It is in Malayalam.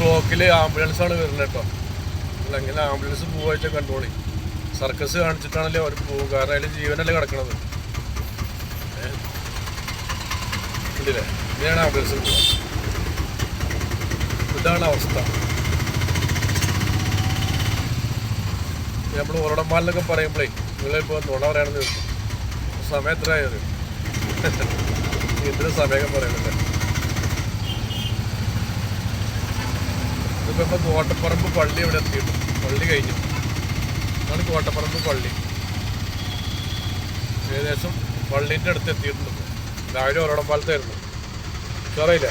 ഇതിൽ ആംബുലൻസാണ് വരുന്നത് കേട്ടോ. അല്ലെങ്കിൽ ആംബുലൻസ് പോവാഴ്ച കണ്ടോളി. സർക്കസ് കാണിച്ചിട്ടാണല്ലേ അവർ പോകും കാരണം അതിൽ ജീവനല്ലേ കിടക്കണത്? കണ്ടില്ലേ ഇതാണ് ആംബുലൻസ് ഇതാണ് അവസ്ഥ. നമ്മൾ ഉറടന്മാരിലൊക്കെ പറയുമ്പോഴേ നിങ്ങളിപ്പോൾ നുണ പറയാണെന്ന് ചോദിക്കും സമയം എത്രയായത് ഇത്ര സമയമൊക്കെ പറയണല്ലേ ഇതിപ്പോ ഇപ്പൊ കോട്ടപ്പറമ്പ് പള്ളി ഇവിടെ എത്തിയിട്ടു പള്ളി കഴിഞ്ഞു. അതാണ് കോട്ടപ്പറമ്പ് പള്ളി. ഏകദേശം പള്ളീന്റെ അടുത്ത് എത്തിയിട്ടുണ്ട്. രാവിലെ ഒരടമ്പാലത്തായിരുന്നു ചോറയില്ല